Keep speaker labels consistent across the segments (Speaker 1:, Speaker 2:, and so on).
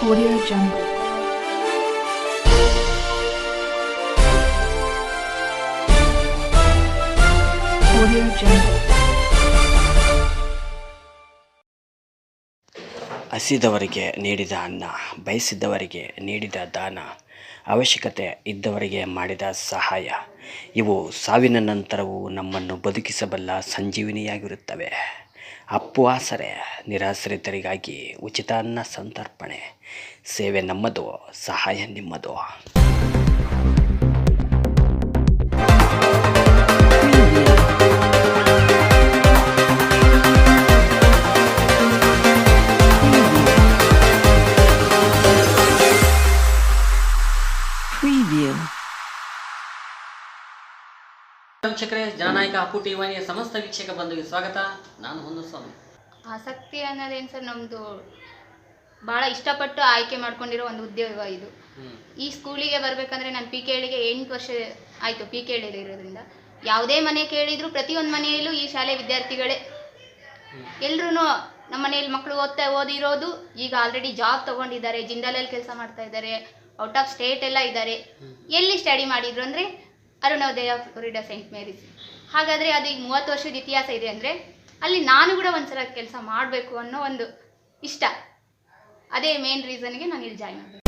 Speaker 1: Audio Jungle. Audio.
Speaker 2: ಹಸಿದವರಿಗೆ ನೀಡಿದ ಅನ್ನ, ಬಯಸಿದ್ದವರಿಗೆ ನೀಡಿದ ದಾನ, ಅವಶ್ಯಕತೆ ಇದ್ದವರಿಗೆ ಮಾಡಿದ ಸಹಾಯ ಇವು ಸಾವಿನ ನಂತರವೂ ನಮ್ಮನ್ನು ಬದುಕಿಸಬಲ್ಲ ಸಂಜೀವಿನಿಯಾಗಿರುತ್ತವೆ ಅಪ್ಪು ಆಸರೆ ನಿರಾಶ್ರಿತರಿಗಾಗಿ ಉಚಿತ ಅನ್ನ ಸಂತರ್ಪಣೆ. ಸೇವೆ ನಮ್ಮದು ಸಹಾಯ ನಿಮ್ಮದು. ವೀಕ್ಷಕರೇ ಜನನಾಯಕ ಅಪ್ಪು ಟಿವಾಣಿಯ ಸಮಸ್ತ ವೀಕ್ಷಕ ಬಂಧುವಿಗೆ ಸ್ವಾಗತ. ನಾನು ಹೊನ್ನಸ್ವಾಮಿ
Speaker 3: ಆಸಕ್ತಿ ಅನ್ನೋದೇನು ಸರ್? ನಮ್ಮದು ಭಾಳ ಇಷ್ಟಪಟ್ಟು ಆಯ್ಕೆ ಮಾಡ್ಕೊಂಡಿರೋ ಒಂದು ಉದ್ಯೋಗ ಇದು. ಈ ಸ್ಕೂಲಿಗೆ ಬರಬೇಕಂದ್ರೆ ನಾನು ಪಿ ಕೆ ಎಳಿಗೆ ಎಂಟು ವರ್ಷ ಆಯಿತು ಪಿ ಕೆ ಇರೋದ್ರಿಂದ. ಯಾವುದೇ ಮನೆ ಕೇಳಿದ್ರು ಪ್ರತಿಯೊಂದು ಮನೆಯಲ್ಲೂ ಈ ಶಾಲೆ ವಿದ್ಯಾರ್ಥಿಗಳೇ. ಎಲ್ರೂ ನಮ್ಮ ಮನೆಯಲ್ಲಿ ಮಕ್ಕಳು ಓದ್ತಾ ಓದಿರೋದು ಈಗ ಆಲ್ರೆಡಿ ಜಾಬ್ ತೊಗೊಂಡಿದ್ದಾರೆ ಜಿಂದಾಲಲ್ಲಿ ಕೆಲಸ ಮಾಡ್ತಾ ಇದ್ದಾರೆ ಔಟ್ ಆಫ್ ಸ್ಟೇಟ್ ಎಲ್ಲ ಇದ್ದಾರೆ. ಎಲ್ಲಿ ಸ್ಟಡಿ ಮಾಡಿದ್ರು ಅಂದರೆ ಅರುಣೋದಯ ಫ್ಲೋರಿಡ ಸೈಂಟ್ ಮೇರಿಸ್ ಹಾಗಾದರೆ ಅದು ಈಗ ಮೂವತ್ತು ವರ್ಷದ ಇತಿಹಾಸ ಇದೆ ಅಂದರೆ ಅಲ್ಲಿ ನಾನು ಕೂಡ ಒಂದ್ಸಲ ಕೆಲಸ ಮಾಡಬೇಕು ಅನ್ನೋ ಒಂದು ಇಷ್ಟ. ಅದೇ ಮೇನ್ ರೀಸನ್ಗೆ ನಾನು ಇಲ್ಲಿ ಜಾಯ್ನ್ ಆಗಬೇಕು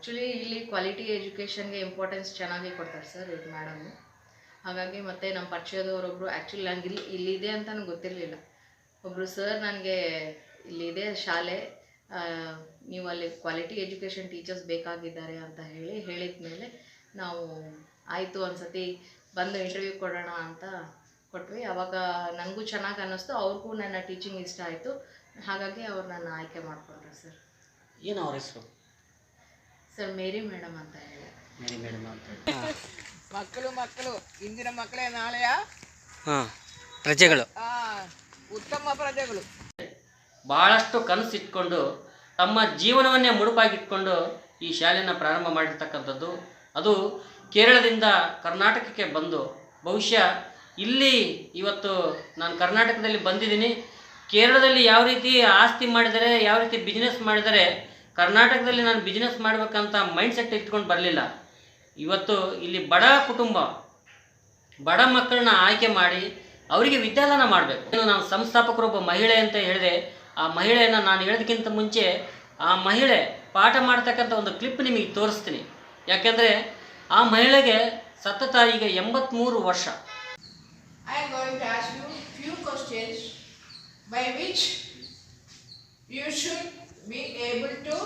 Speaker 4: ಆ್ಯಕ್ಚುಲಿ ಇಲ್ಲಿ ಕ್ವಾಲಿಟಿ ಎಜುಕೇಷನ್ಗೆ ಇಂಪಾರ್ಟೆನ್ಸ್ ಚೆನ್ನಾಗಿ ಕೊಡ್ತಾರೆ ಸರ್ ಇದು ಮೇಡಮ್. ಹಾಗಾಗಿ ಮತ್ತು ನಮ್ಮ ಪರಿಚಯದವರೊಬ್ಬರು ಆ್ಯಕ್ಚುಲಿ ನನಗೆ ಇಲ್ಲಿ ಇಲ್ಲಿದೆ ಅಂತ ನನಗೆ ಗೊತ್ತಿರಲಿಲ್ಲ. ಒಬ್ಬರು ಸರ್ ನನಗೆ ಇಲ್ಲಿದೆ ಶಾಲೆ ನೀವು ಅಲ್ಲಿ ಕ್ವಾಲಿಟಿ ಎಜುಕೇಷನ್ ಟೀಚರ್ಸ್ ಬೇಕಾಗಿದ್ದಾರೆ ಅಂತ ಹೇಳಿ ಹೇಳಿದ ಮೇಲೆ ನಾವು ಆಯಿತು ಒಂದ್ಸತಿ ಬಂದು ಇಂಟರ್ವ್ಯೂ ಕೊಡೋಣ ಅಂತ ಕೊಟ್ವಿ. ಅವಾಗ ನನಗೂ ಚೆನ್ನಾಗಿ ಅನ್ನಿಸ್ತು, ಅವ್ರಿಗೂ ನನ್ನ ಟೀಚಿಂಗ್ ಇಷ್ಟ ಆಯಿತು. ಹಾಗಾಗಿ ಅವ್ರು ನನ್ನ ಆಯ್ಕೆ ಮಾಡಿಕೊಂಡ್ರು ಸರ್.
Speaker 2: ಏನು ಅವ್ರ ಹೆಸರು?
Speaker 4: ಸರ್ ಮೇರಿ ಮೇಡಮ್ ಅಂತ ಹೇಳಿ.
Speaker 2: ಮೇರಿ ಮೇಡಮ್ ಅಂತ
Speaker 5: ಮಕ್ಕಳು ಮಕ್ಕಳು ಇಂದಿನ ಮಕ್ಕಳೇ ನಾಳೆಯ?
Speaker 2: ಹಾಂ ಪ್ರಜೆಗಳು.
Speaker 5: ಆ, ಉತ್ತಮ ಪ್ರಜೆಗಳು.
Speaker 6: ಬಹಳಷ್ಟು ಕನಸಿಟ್ಕೊಂಡು ತಮ್ಮ ಜೀವನವನ್ನೇ ಮುಡುಪಾಗಿಟ್ಕೊಂಡು ಈ ಶಾಲೆಯನ್ನು ಪ್ರಾರಂಭ ಮಾಡಿರ್ತಕ್ಕಂಥದ್ದು. ಅದು ಕೇರಳದಿಂದ ಕರ್ನಾಟಕಕ್ಕೆ ಬಂದು ಬಹುಶಃ ಇಲ್ಲಿ ಇವತ್ತು ನಾನು ಕರ್ನಾಟಕದಲ್ಲಿ ಬಂದಿದ್ದೀನಿ. ಕೇರಳದಲ್ಲಿ ಯಾವ ರೀತಿ ಆಸ್ತಿ ಮಾಡಿದರೆ ಯಾವ ರೀತಿ ಬಿಸ್ನೆಸ್ ಮಾಡಿದರೆ ಕರ್ನಾಟಕದಲ್ಲಿ ನಾನು ಬಿಸ್ನೆಸ್ ಮಾಡಬೇಕಂತ ಮೈಂಡ್ ಸೆಟ್ ಇಟ್ಕೊಂಡು ಬರಲಿಲ್ಲ. ಇವತ್ತು ಇಲ್ಲಿ ಬಡ ಕುಟುಂಬ, ಬಡ ಮಕ್ಕಳನ್ನ ಆಯ್ಕೆ ಮಾಡಿ ಅವರಿಗೆ ವಿದ್ಯಾದಾನ ಮಾಡಬೇಕು. ಇನ್ನು ನಾನು ಸಂಸ್ಥಾಪಕರೊಬ್ಬ ಮಹಿಳೆ ಅಂತ ಹೇಳಿದೆ. ಆ ಮಹಿಳೆಯನ್ನು ನಾನು ಹೇಳೋದಕ್ಕಿಂತ ಮುಂಚೆ ಆ ಮಹಿಳೆ ಪಾಠ ಮಾಡ್ತಕ್ಕಂಥ ಒಂದು ಕ್ಲಿಪ್ ನಿಮಗೆ ತೋರಿಸ್ತೀನಿ. ಯಾಕೆಂದರೆ ಆ ಮಹಿಳೆಗೆ ಸತತ ಈಗ ಎಂಬತ್ತ್ಮೂರು ವರ್ಷ.
Speaker 5: I to ask you few questions by which you should be able to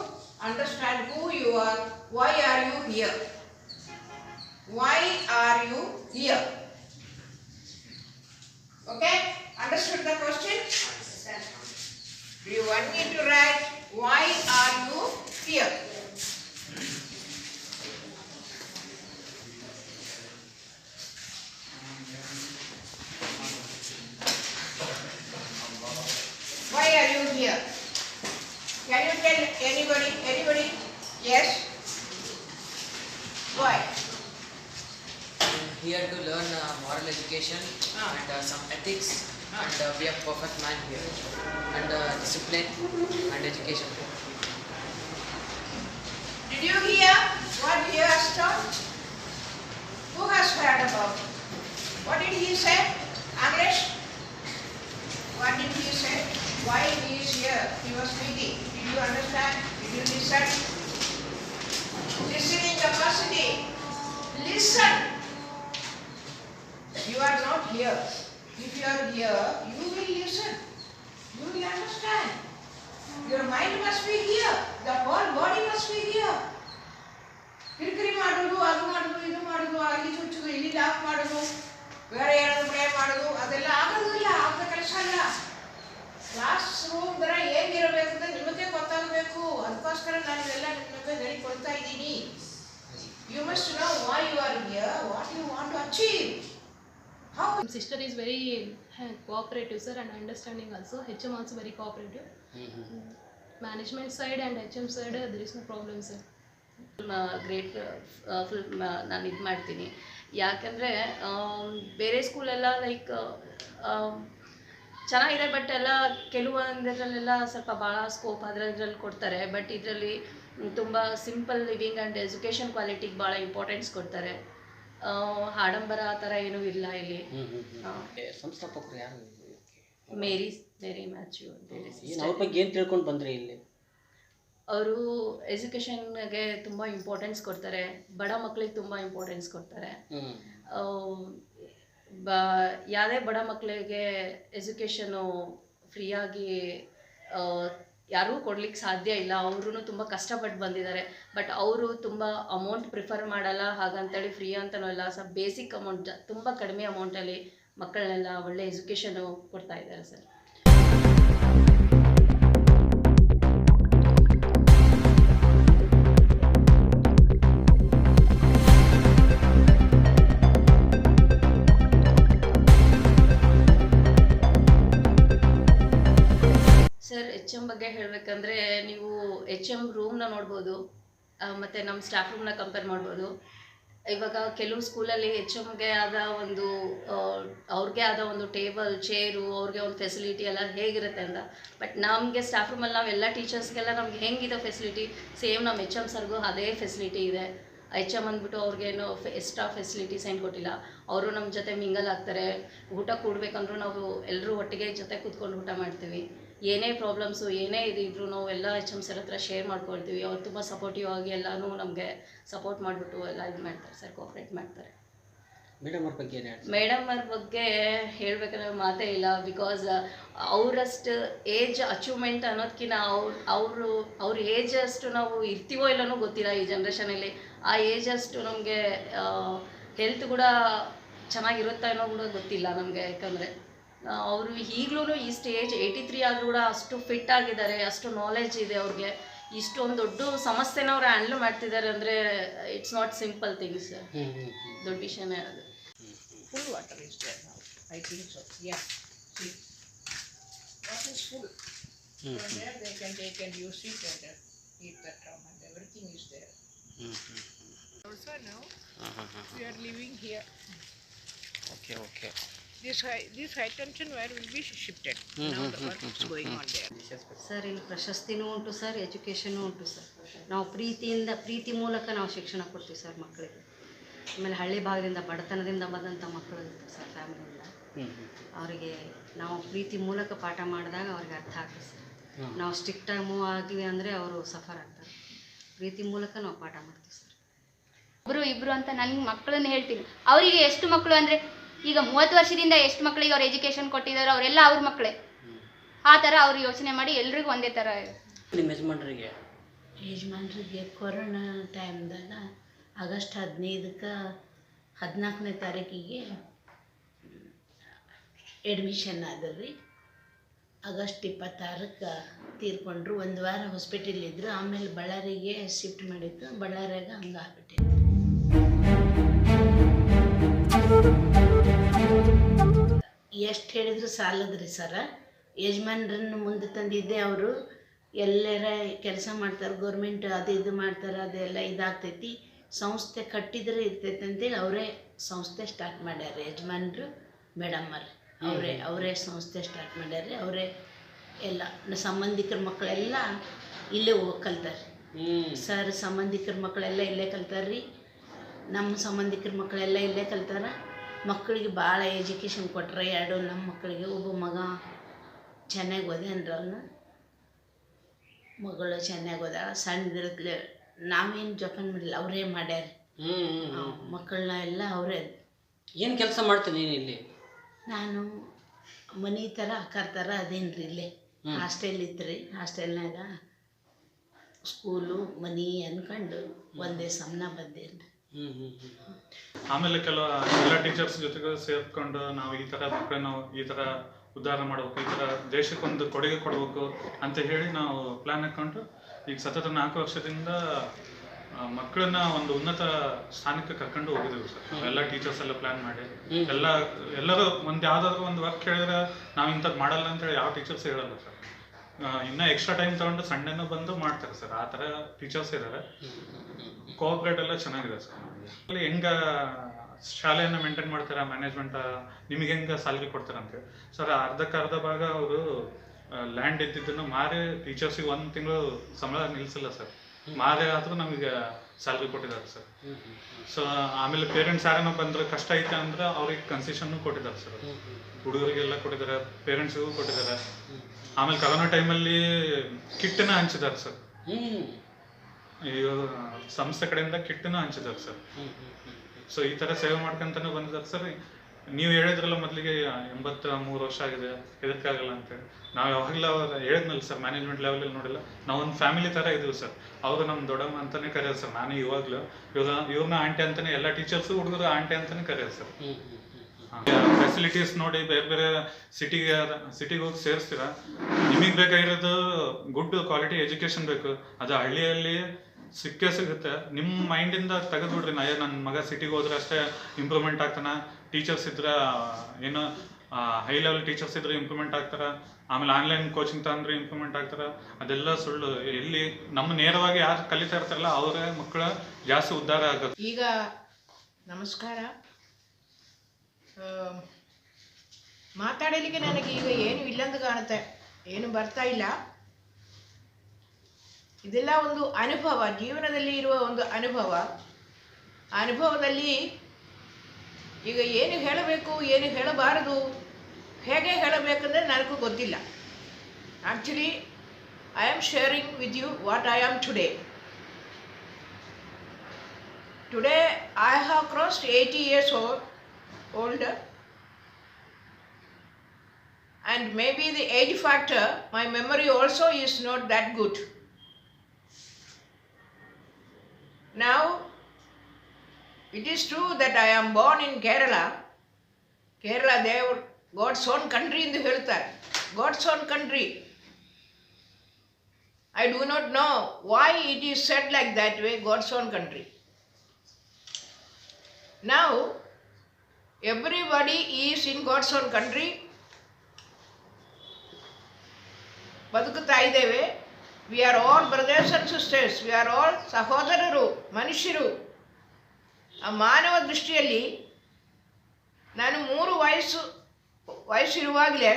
Speaker 5: understand who you are, why are you here? Why are you here? Okay, understood the question? Do you want me to write why are you here? Why are you here? Can you tell anybody, anybody? Yes? Why?
Speaker 7: I am here to learn uh, moral education
Speaker 5: Ah.
Speaker 7: and uh, some ethics
Speaker 5: Ah.
Speaker 7: and uh, we have perfect man here and uh, discipline and education.
Speaker 5: Did you hear what he has told? Who has heard about? What did he say? English? What did he say? Why he is here? He was speaking. Did you understand? Listen? Listening capacity. Listen. You are not here. If you are here, you will listen. You will understand. Your mind must be here. The whole body
Speaker 8: cooperative sir and understanding also. Hm also very cooperative. Management side and hm side uh, there is no problem sir.
Speaker 9: Grateful ನಾನು ಇದು ಮಾಡ್ತೀನಿ. ಯಾಕಂದರೆ ಬೇರೆ ಸ್ಕೂಲೆಲ್ಲ like ಚೆನ್ನಾಗಿದೆ but ಎಲ್ಲ ಕೆಲವೊಂದರಲ್ಲೆಲ್ಲ ಸ್ವಲ್ಪ ಭಾಳ ಸ್ಕೋಪ್ ಅದರಲ್ಲಿ ಕೊಡ್ತಾರೆ. ಬಟ್ ಇದರಲ್ಲಿ ತುಂಬ ಸಿಂಪಲ್ ಲಿವಿಂಗ್ ಆ್ಯಂಡ್ ಎಜುಕೇಷನ್ ಕ್ವಾಲಿಟಿಗೆ ಭಾಳ ಇಂಪಾರ್ಟೆನ್ಸ್ ಕೊಡ್ತಾರೆ. ಆಡಂಬರ ಆ ಥರ ಏನೂ ಇಲ್ಲ ಇಲ್ಲಿ.
Speaker 6: ಸಂಸ್ಥಾಪಕರು ಯಾರು?
Speaker 9: ಮೇರಿ ಮೇರಿ ಮ್ಯಾಚು ಬೇರೆ
Speaker 6: ಏನು ಅವ್ರ ಬಗ್ಗೆ ಏನು ತಿಳ್ಕೊಂಡು ಬಂದ್ರಿ ಇಲ್ಲಿ?
Speaker 9: ಅವರು ಎಜುಕೇಷನ್ಗೆ ತುಂಬ ಇಂಪಾರ್ಟೆನ್ಸ್ ಕೊಡ್ತಾರೆ. ಬಡ ಮಕ್ಕಳಿಗೆ ತುಂಬ ಇಂಪಾರ್ಟೆನ್ಸ್ ಕೊಡ್ತಾರೆ. ಬ ಯಾವುದೇ ಬಡ ಮಕ್ಕಳಿಗೆ ಎಜುಕೇಷನು ಫ್ರೀಯಾಗಿ ಯಾರಿಗೂ ಕೊಡ್ಲಿಕ್ಕೆ ಸಾಧ್ಯ ಇಲ್ಲ. ಅವರು ತುಂಬ ಕಷ್ಟಪಟ್ಟು ಬಂದಿದ್ದಾರೆ. ಬಟ್ ಅವರು ತುಂಬ ಅಮೌಂಟ್ ಪ್ರಿಫರ್ ಮಾಡಲ್ಲ. ಹಾಗಂತೇಳಿ ಫ್ರೀ ಅಂತಲೂ ಇಲ್ಲ. ಸ್ವಲ್ಪ ಬೇಸಿಕ್ ಅಮೌಂಟ್ ತುಂಬ ಕಡಿಮೆ ಅಮೌಂಟಲ್ಲಿ ಮಕ್ಕಳನ್ನೆಲ್ಲ ಒಳ್ಳೆ ಎಜುಕೇಷನು ಕೊಡ್ತಾ ಇದ್ದಾರೆ ಸರ್. ಸರ್ ಎಚ್ ಎಂ ಬಗ್ಗೆ ಹೇಳಬೇಕಂದ್ರೆ ನೀವು ಎಚ್ ಎಂ ರೂಮ್ನ ನೋಡ್ಬೋದು ಮತ್ತು ನಮ್ಮ ಸ್ಟಾಫ್ ರೂಮ್ನ ಕಂಪೇರ್ ಮಾಡ್ಬೋದು. ಇವಾಗ ಕೆಲವು ಸ್ಕೂಲಲ್ಲಿ ಎಚ್ ಎಮ್ಗೆ ಆದ ಒಂದು ಅವ್ರಿಗೆ ಆದ ಒಂದು ಟೇಬಲ್, ಚೇರು, ಅವ್ರಿಗೆ ಒಂದು ಫೆಸಿಲಿಟಿ ಎಲ್ಲ ಹೇಗಿರುತ್ತೆ ಅಂತ. ಬಟ್ ನಮಗೆ ಸ್ಟಾಫ್ ರೂಮಲ್ಲಿ ನಾವೆಲ್ಲ ಟೀಚರ್ಸ್ಗೆಲ್ಲ ನಮ್ಗೆ ಹೆಂಗಿದೆ ಫೆಸಿಲಿಟಿ ಸೇಮ್ ನಮ್ಮ ಎಚ್ ಎಂ ಸರ್ಗೂ ಅದೇ ಫೆಸಿಲಿಟಿ ಇದೆ. ಎಚ್ ಎಂ ಅಂದ್ಬಿಟ್ಟು ಅವ್ರಿಗೇನು ಎಕ್ಸ್ಟ್ರಾ ಫೆಸಿಲಿಟೀಸ್ ಏನು ಕೊಟ್ಟಿಲ್ಲ. ಅವರು ನಮ್ಮ ಜೊತೆ ಮಿಂಗಲ್ ಆಗ್ತಾರೆ. ಊಟ ಕೂಡಬೇಕಂದ್ರೂ ನಾವು ಎಲ್ಲರೂ ಒಟ್ಟಿಗೆ ಜೊತೆ ಕೂತ್ಕೊಂಡು ಊಟ ಮಾಡ್ತೀವಿ. ಏನೇ ಪ್ರಾಬ್ಲಮ್ಸು ಏನೇ ಇದ್ರೂ ನಾವು ಎಲ್ಲ ಎಚ್ ಎಂ ಸರ್ ಹತ್ರ ಶೇರ್ ಮಾಡ್ಕೊಳ್ತೀವಿ. ಅವ್ರು ತುಂಬ ಸಪೋರ್ಟಿವ್ ಆಗಿ ಎಲ್ಲನೂ ನಮಗೆ ಸಪೋರ್ಟ್ ಮಾಡಿಬಿಟ್ಟು ಎಲ್ಲ ಇದು ಮಾಡ್ತಾರೆ ಸರ್ ಕೋಪ್ರೇಟ್ ಮಾಡ್ತಾರೆ.
Speaker 6: ಮೇಡಮ್ ಅವ್ರ ಬಗ್ಗೆ
Speaker 9: ಮೇಡಮ್ ಅವ್ರ ಬಗ್ಗೆ ಹೇಳ್ಬೇಕಂದ್ರೆ ಮಾತೇ ಇಲ್ಲ ಬಿಕಾಸ್ ಅವರಷ್ಟು ಏಜ್ ಅಚೀವ್ಮೆಂಟ್ ಅನ್ನೋದಕ್ಕಿಂತ ಅವ್ರು ಅವರು ಅವ್ರ ಏಜ್ ಅಷ್ಟು ನಾವು ಇರ್ತೀವೋ ಇಲ್ಲನೂ ಗೊತ್ತಿಲ್ಲ ಈ ಜನ್ರೇಷನಲ್ಲಿ ಆ ಏಜ್ ಅಷ್ಟು ನಮಗೆ ಹೆಲ್ತ್ ಕೂಡ ಚೆನ್ನಾಗಿರುತ್ತಾ ಅನ್ನೋ ಕೂಡ ಗೊತ್ತಿಲ್ಲ ನಮಗೆ ಯಾಕಂದರೆ. ಅವರು ಈಗಲೂ ಈ ಸ್ಟೇಜ್ ಏಯ್ಟಿ ತ್ರೀ ಆದರೂ ಕೂಡ ಅಷ್ಟು ಫಿಟ್ ಆಗಿದ್ದಾರೆ ಅಷ್ಟು ನಾಲೆಜ್ ಇದೆ ಅವ್ರಿಗೆ ಇಷ್ಟೊಂದು ದೊಡ್ಡ ಸಮಸ್ಯೆನ ಅವ್ರು ಹ್ಯಾಂಡಲ್ ಮಾಡ್ತಿದ್ದಾರೆ ಅಂದರೆ ಇಟ್ಸ್ ನಾಟ್ ಸಿಂಪಲ್ ಥಿಂಗ್ಸ್ ದೊಡ್ಡ ವಿಷಯನೇ ಅದು
Speaker 5: full water is there think I think so. Is See. Water is full.
Speaker 6: Hmm.
Speaker 5: From there they can take and use it and uh, keep that drum and everything is there.
Speaker 6: ಹ್ಞೂ ಹ್ಞೂ
Speaker 5: Also now
Speaker 6: ಹಾಂ ಹಾಂ ಹಾಂ
Speaker 5: we are living here.
Speaker 6: Okay okay
Speaker 5: This high this high tension wire will be shifted.
Speaker 6: Hmm,
Speaker 5: Now
Speaker 6: hmm,
Speaker 5: the
Speaker 6: hmm,
Speaker 5: work is going on there.
Speaker 10: Sir ಇಲ್ಲಿ ಪ್ರಶಸ್ತಿನೂ ಉಂಟು sir education ಉಂಟು sir ನಾವು ಪ್ರೀತಿಯಿಂದ ಪ್ರೀತಿ ಮೂಲಕ ನಾವು ಶಿಕ್ಷಣ ಕೊಡ್ತೀವಿ ಸರ್ ಮಕ್ಕಳಿಗೆ. ಆಮೇಲೆ ಹಳ್ಳಿ ಭಾಗದಿಂದ ಬಡತನದಿಂದ ಬಂದಂಥ ಮಕ್ಕಳು ಸರ್ ಫ್ಯಾಮಿಲಿಯಿಂದ ಅವರಿಗೆ ನಾವು ಪ್ರೀತಿ ಮೂಲಕ ಪಾಠ ಮಾಡಿದಾಗ ಅವ್ರಿಗೆ ಅರ್ಥ ಆಗ್ತದೆ ಸರ್ ನಾವು ಸ್ಟ್ರಿಕ್ಟಾಗಿ ಮೂವ್ ಆಗಿವಿ ಅಂದರೆ ಅವರು ಸಫರ್ ಆಗ್ತಾರೆ. ಪ್ರೀತಿ ಮೂಲಕ ನಾವು ಪಾಠ ಮಾಡ್ತೀವಿ ಸರ್
Speaker 3: ಒಬ್ರು ಇಬ್ಬರು ಅಂತ ನನ್ನ ಮಕ್ಕಳನ್ನು ಹೇಳ್ತೀನಿ. ಅವರಿಗೆ ಎಷ್ಟು ಮಕ್ಕಳು ಅಂದರೆ ಈಗ ಮೂವತ್ತು ವರ್ಷದಿಂದ ಎಷ್ಟು ಮಕ್ಕಳಿಗೆ ಅವ್ರು ಎಜುಕೇಶನ್ ಕೊಟ್ಟಿದ್ದಾರೆ ಅವರೆಲ್ಲ ಅವ್ರ ಮಕ್ಕಳೇ ಆ ಥರ ಅವ್ರು ಯೋಚನೆ ಮಾಡಿ ಎಲ್ರಿಗೂ ಒಂದೇ ಥರ
Speaker 6: ನಿಮ್ಮ ಯಜಮಾನ್ರಿಗೆ?
Speaker 11: ಯಜಮಾನ್ರಿಗೆ ಕೊರೋನಾ ಟೈಮ್ದಾಗ ಆಗಸ್ಟ್ ಹದಿನೈದಕ್ಕೆ ಹದಿನಾಲ್ಕನೇ ತಾರೀಕಿಗೆ ಎಡ್ಮಿಷನ್ ಆದ್ರಿ ಆಗಸ್ಟ್ ಇಪ್ಪತ್ತಾರಕ್ಕೆ ತೀರ್ಕೊಂಡ್ರು. ಒಂದು ವಾರ ಹಾಸ್ಪಿಟಲ್ ಇದ್ರು. ಆಮೇಲೆ ಬಳ್ಳಾರಿಗೆ ಶಿಫ್ಟ್ ಮಾಡಿದ್ದು. ಬಳ್ಳಾರಿಯಾಗ ಹಂಗೆ ಆಗ್ಬಿಟ್ಟಿತ್ತು. ಎಷ್ಟು ಹೇಳಿದ್ರು ಸಾಲದ್ರಿ ಸರ ಯಜಮಾನ್ರನ್ನು ಮುಂದೆ ತಂದಿದ್ದೆ ಅವರು. ಎಲ್ಲರ ಕೆಲಸ ಮಾಡ್ತಾರೆ ಗೌರ್ಮೆಂಟ್ ಅದು ಇದು ಮಾಡ್ತಾರೆ ಅದೆಲ್ಲ ಇದಾಗ್ತೈತಿ. ಸಂಸ್ಥೆ ಕಟ್ಟಿದ್ರೆ ಇರ್ತೈತೆ ಅಂತೇಳಿ ಅವರೇ ಸಂಸ್ಥೆ ಸ್ಟಾರ್ಟ್ ಮಾಡ್ಯಾರ ಯಜಮಾನ್ರು ಮೇಡಮ್ಮರು ಅವರೇ. ಅವರೇ ಸಂಸ್ಥೆ ಸ್ಟಾರ್ಟ್ ಮಾಡ್ಯಾರ ಅವರೇ ಎಲ್ಲ ಸಂಬಂಧಿಕರ ಮಕ್ಕಳೆಲ್ಲ ಇಲ್ಲೇ ಹೋಗಿ ಕಲ್ತಾರೆ. ಸರ್ ಸಂಬಂಧಿಕರ ಮಕ್ಕಳೆಲ್ಲ ಇಲ್ಲೇ ಕಲ್ತಾರ್ರಿ. ನಮ್ಮ ಸಂಬಂಧಿಕರ ಮಕ್ಕಳೆಲ್ಲ ಇಲ್ಲೇ ಕಲ್ತಾರ. ಮಕ್ಕಳಿಗೆ ಭಾಳ ಎಜುಕೇಷನ್ ಕೊಟ್ಟರೆ ಎರಡು ನಮ್ಮ ಮಕ್ಕಳಿಗೆ ಒಬ್ಬ ಮಗ ಚೆನ್ನಾಗಿ ಓದ್ಯಾನ್ರವನು ಮಗಳು ಚೆನ್ನಾಗಿ ಓದ ಸಣ್ಣದಿರತ್ಲೆ ನಾವೇನು ಜೋಪಾನ ಮಾಡಿಲ್ಲ ಅವರೇ ಮಾಡ್ಯಾರ. ಮಕ್ಕಳನ್ನ ಎಲ್ಲ ಅವರೇ.
Speaker 6: ಏನು ಕೆಲಸ ಮಾಡ್ತೀನಿ ನೀನು ಇಲ್ಲಿ?
Speaker 11: ನಾನು ಮನೆ ಥರ ಅಕ್ಕಾರ ಥರ ಅದೇನ್ರಿ ಇಲ್ಲೇ. ಹಾಸ್ಟೆಲ್ ಇತ್ತು ಹಾಸ್ಟೆಲ್ನಾಗ ಸ್ಕೂಲು ಮನೆ ಅನ್ಕೊಂಡು ಒಂದೇ ಸಮನ
Speaker 6: ಹ್ಞೂ
Speaker 12: ಆಮೇಲೆ ಕೆಲವು ಎಲ್ಲ ಟೀಚರ್ಸ್ ಜೊತೆಗೆ ಸೇರ್ಕೊಂಡು ನಾವು ಈ ತರ ಮಕ್ಕಳನ್ನು ಈ ತರ ಉದ್ಧಾರ ಮಾಡಬೇಕು ಈ ತರ ದೇಶಕ್ಕೊಂದು ಕೊಡುಗೆ ಕೊಡಬೇಕು ಅಂತ ಹೇಳಿ ನಾವು ಪ್ಲಾನ್ ಹಾಕೊಂಡು ಈಗ ಸತತ ನಾಲ್ಕು ವರ್ಷದಿಂದ ಮಕ್ಕಳನ್ನ ಒಂದು ಉನ್ನತ ಸ್ಥಾನಕ್ಕೆ ಕರ್ಕೊಂಡು ಹೋಗಿದ್ದೀವಿ ಸರ್. ಎಲ್ಲ ಟೀಚರ್ಸ್ ಎಲ್ಲ ಪ್ಲಾನ್ ಮಾಡಿ. ಎಲ್ಲ ಎಲ್ಲರೂ ಒಂದು ಯಾವ್ದಾದ್ರು ಒಂದು ವರ್ಕ್ ಹೇಳಿದ್ರೆ ನಾವು ಇಂಥದ್ದು ಮಾಡಲ್ಲ ಅಂತ ಹೇಳಿ ಯಾವ ಟೀಚರ್ಸ್ ಹೇಳಲ್ಲ ಸರ್. ಇನ್ನೂ ಎಕ್ಸ್ಟ್ರಾ ಟೈಮ್ ತಗೊಂಡು ಸಂಡೇನೂ ಬಂದು ಮಾಡ್ತಾರೆ ಸರ್ ಆ ಥರ ಟೀಚರ್ಸ್ ಇದ್ದಾರೆ ಕೋಆಪ್ರೇಟ್ ಎಲ್ಲ ಚೆನ್ನಾಗಿದೆ ಸರ್ ಅಲ್ಲಿ ಹೆಂಗ ಶಾಲೆಯನ್ನು ಮೇಂಟೈನ್ ಮಾಡ್ತಾರೆ ಮ್ಯಾನೇಜ್ಮೆಂಟ್ ನಿಮಗೆ ಹೆಂಗೆ ಸ್ಯಾಲ್ರಿ ಕೊಡ್ತಾರೆ ಅಂತ ಸರ್ ಅರ್ಧಕ್ಕೆ ಅರ್ಧ ಭಾಗ ಅವರು ಲ್ಯಾಂಡ್ ಇದ್ದಿದ್ದನ್ನು ಮಾರಿ ಟೀಚರ್ಸಿಗೆ ಒಂದು ತಿಂಗಳು ಸಂಬಳ ನಿಲ್ಲಿಸಿಲ್ಲ ಸರ್ ಮಾರೇ ಆದರೂ ನಮಗೆ ಸ್ಯಾಲ್ರಿ ಕೊಟ್ಟಿದ್ದಾರೆ ಸರ್ ಸೊ ಆಮೇಲೆ ಪೇರೆಂಟ್ಸ್ ಯಾರೇನೋ ಬಂದ್ರೆ ಕಷ್ಟ ಐತೆ ಅಂದ್ರೆ ಅವ್ರಿಗೆ ಕನ್ಸೆಷನ್ನು ಕೊಟ್ಟಿದ್ದಾರೆ ಸರ್ ಹುಡುಗರಿಗೆಲ್ಲ ಕೊಟ್ಟಿದ್ದಾರೆ ಪೇರೆಂಟ್ಸಿಗೂ ಕೊಟ್ಟಿದ್ದಾರೆ. ಆಮೇಲೆ ಕರೋನಾ ಟೈಮಲ್ಲಿ ಕಿಟ್ಟನ್ನ ಹಂಚಿದ್ದಾರೆ ಸರ್. ಈ ಸಂಸ್ಥೆ ಕಡೆಯಿಂದ ಕಿಟ್ಟನ್ನ ಹಂಚಿದ್ದಾರೆ ಸರ್. ಸೊ ಈ ತರ ಸೇವೆ ಮಾಡ್ಕೊಂತಾನೆ ಬಂದಿದ್ದಾರೆ ಸರ್. ನೀವು ಹೇಳಿದ್ರಲ್ಲ ಮೊದಲಿಗೆ ಎಂಬತ್ತ ಮೂರು ವರ್ಷ ಆಗಿದೆ ಎದಕ್ಕಾಗಲ್ಲ ಅಂತೇಳಿ. ನಾವು ಯಾವಾಗಲೂ ಹೇಳಿದ್ನಲ್ಲ ಸರ್ ಮ್ಯಾನೇಜ್ಮೆಂಟ್ ಲೆವೆಲಲ್ಲಿ ನೋಡಿಲ್ಲ. ನಾವು ಒಂದು ಫ್ಯಾಮಿಲಿ ಥರ ಇದೀವಿ ಸರ್. ಅವರು ನಮ್ಮ ದೊಡ್ಡಮ್ಮ ಅಂತಾನೆ ಕರೆಯೋದು ಸರ್. ನಾನು ಇವಾಗಲೂ. ಇವಾಗ ಇವ್ರನ್ನ ಆಂಟಿ ಅಂತಾನೆ ಎಲ್ಲ ಟೀಚರ್ಸು ಹುಡುಗರು ಆಂಟಿ ಅಂತಾನೆ ಕರೆಯೋದು ಸರ್. ಫೆಸಿಲಿಟೀಸ್ ನೋಡಿ ಬೇರೆ ಬೇರೆ ಸಿಟಿಗೆ ಸಿಟಿಗೆ ಹೋಗಿ ಸೇರಿಸ್ತೀರಾ? ನಿಮಗೆ ಬೇಕಾಗಿರೋದು ಗುಡ್ ಕ್ವಾಲಿಟಿ ಎಜುಕೇಶನ್ ಬೇಕು. ಅದು ಹಳ್ಳಿಯಲ್ಲಿ ಸಿಕ್ಕೇ ಸಿಗುತ್ತೆ. ನಿಮ್ಮ ಮೈಂಡಿಂದ ತೆಗೆದ್ಬಿಡ್ರಿ. ನಾ ನನ್ನ ಮಗ ಸಿಟಿಗೆ ಹೋದ್ರೆ ಅಷ್ಟೇ ಇಂಪ್ರೂವ್ಮೆಂಟ್ ಆಗ್ತಾನೆ. ಟೀಚರ್ಸ್ ಇದ್ರೆ, ಏನು ಹೈ ಲೆವೆಲ್ ಟೀಚರ್ಸ್ ಇದ್ರೆ ಇಂಪ್ರೂವ್ಮೆಂಟ್ ಆಗ್ತಾರ. ಆಮೇಲೆ ಆನ್ಲೈನ್ ಕೋಚಿಂಗ್ ತಗೊಂಡ್ರೆ ಇಂಪ್ರೂವ್ಮೆಂಟ್ ಆಗ್ತಾರ. ಅದೆಲ್ಲ ಸುಳ್ಳು. ಎಲ್ಲಿ ನಮ್ಮ ನೇರವಾಗಿ ಯಾರು ಕಲಿತಾ ಇರ್ತಾರಲ್ಲ, ಅವರೇ ಮಕ್ಕಳ ಜಾಸ್ತಿ ಉದ್ಧಾರ ಆಗುತ್ತೆ
Speaker 5: ಈಗ ನಮಸ್ಕಾರ. ಮಾತಾಡಲಿಕ್ಕೆ ನನಗೆ ಈಗ ಏನು ಇಲ್ಲಂದು ಕಾಣುತ್ತೆ. ಏನು ಬರ್ತಾ ಇಲ್ಲ. ಇದೆಲ್ಲ ಒಂದು ಅನುಭವ ಜೀವನದಲ್ಲಿ ಇರುವ ಒಂದು ಅನುಭವ. ಅನುಭವದಲ್ಲಿ ಈಗ ಏನು ಹೇಳಬೇಕು ಏನು ಹೇಳಬಾರದು ಹೇಗೆ ಹೇಳಬೇಕಂದ್ರೆ ನನಗೂ ಗೊತ್ತಿಲ್ಲ. Actually I am sharing with you what I am today Today I have crossed 80 years old, older and maybe the age factor, my memory also is not that good. Now, it is true that I am born in Kerala. Kerala, they were God's own country in the health. God's own country. I do not know why it is said like that way, God's own country. Now, everybody is in God's own country ಬದುಕುತ್ತಾ ಇದ್ದೇವೆ. We are all brothers and sisters we are all ಸಹೋದರರು, ಮನುಷ್ಯರು. ಆ ಮಾನವ ದೃಷ್ಟಿಯಲ್ಲಿ ನಾನು ಮೂರು ವಯಸ್ಸು ವಯಸ್ಸಿರುವಾಗಲೇ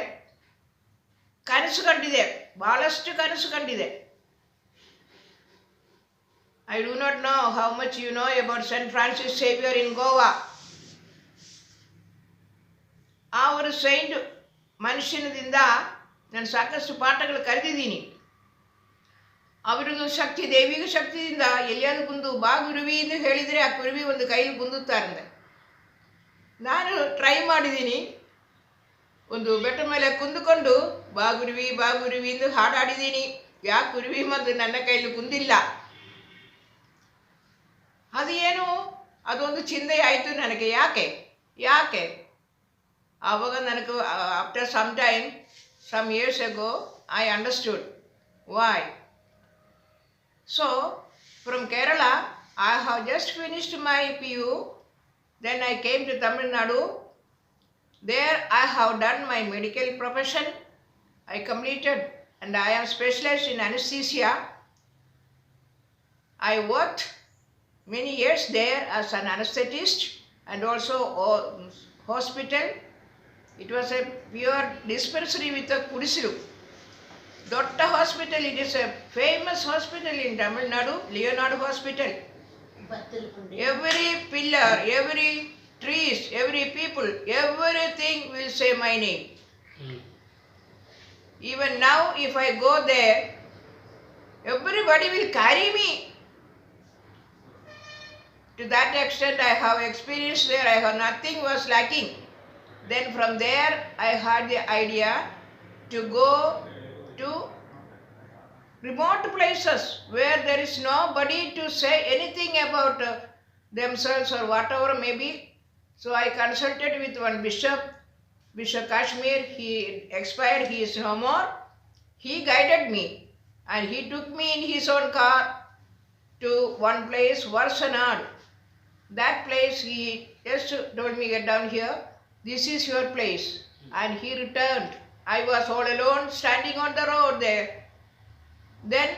Speaker 5: ಕನಸು ಕಂಡಿದೆ. ಭಾಳಷ್ಟು ಕನಸು ಕಂಡಿದೆ. I do not know how much you know about Saint Francis Xavier in Goa. ಆ ಒಂದು ಸೈಂಡ್ ಮನುಷ್ಯನದಿಂದ ನಾನು ಸಾಕಷ್ಟು ಪಾಠಗಳು ಕರೆದಿದ್ದೀನಿ. ಅವರದು ಶಕ್ತಿ ದೈವಿಕ ಶಕ್ತಿಯಿಂದ ಎಲ್ಲಿಯಾದ್ರೂ ಕುಂದು ಬಾ ಗುರುವಿ ಎಂದು ಹೇಳಿದರೆ ಆ ಕುರುವಿ ಒಂದು ಕೈಲಿ ಕುಂದುತ್ತಾರಂತೆ ನಾನು ಟ್ರೈ ಮಾಡಿದ್ದೀನಿ. ಒಂದು ಬೆಟ್ಟ ಮೇಲೆ ಕುಂದುಕೊಂಡು ಬಾ ಗುರುವಿ ಬಾ ಗುರುವಿ ಎಂದು ಹಾಡಾಡಿದ್ದೀನಿ. ಯಾಕೆ ಕುರುವಿ ಮತ್ತು ನನ್ನ ಕೈಲಿ ಕುಂದಿಲ್ಲ ಅದು ಏನು ಅದೊಂದು ಚಿಂತೆ ಆಯಿತು ನನಗೆ. ಯಾಕೆ? ಯಾಕೆ? ಆವಾಗ ನನಗೆ after some time some years ago I understood why so from Kerala I have just finished my P U then I came to Tamil Nadu there I have done my medical profession I completed and I am specialised in anaesthesia I worked many years there as an anesthetist and also o- hospital. It was a pure dispensary with a Kudisilu. Dotta Hospital, it is a famous hospital in Tamil Nadu, Leonardo Hospital. Every pillar, every trees, every people, everything will say my name. Hmm. Even now, if I go there, everybody will carry me. To that extent, I have experience there. I have nothing was lacking. Then from there, I had the idea to go to remote places where there is nobody to say anything about uh, themselves or whatever may be. So I consulted with one bishop, Bishop Kashmir. He expired, he is no more. He guided me and he took me in his own car to one place, Varsanad. That place he just told me, get down here, this is your place. And he returned. I was all alone standing on the road there. Then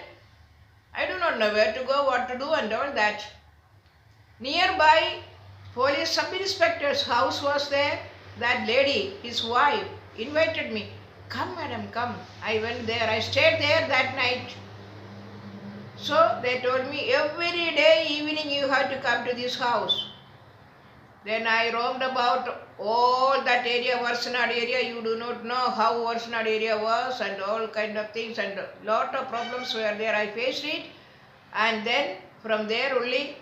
Speaker 5: I do not know where to go, what to do, and all that. Nearby, police sub inspector's house was there. That lady, his wife, invited me. Come, madam, come. I went there. I stayed there that night. So they told me every day evening you have to come to this house. Then I roamed about all that area, Varsanad area. You do not know how Varsanad area was and all kind of things and lot of problems were there. I faced it and then from there only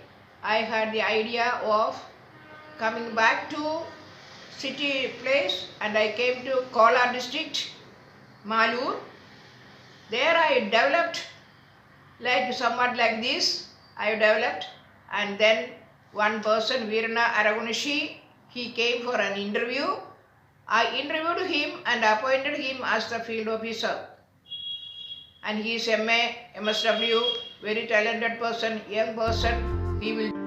Speaker 5: I had the idea of coming back to city place and I came to Kolar district, Malur. There I developed like somewhat like this I developed and then one person Virna Aragunashi he came for an interview. I interviewed him and appointed him as the field officer. And he is MA MSW very talented person young person. He will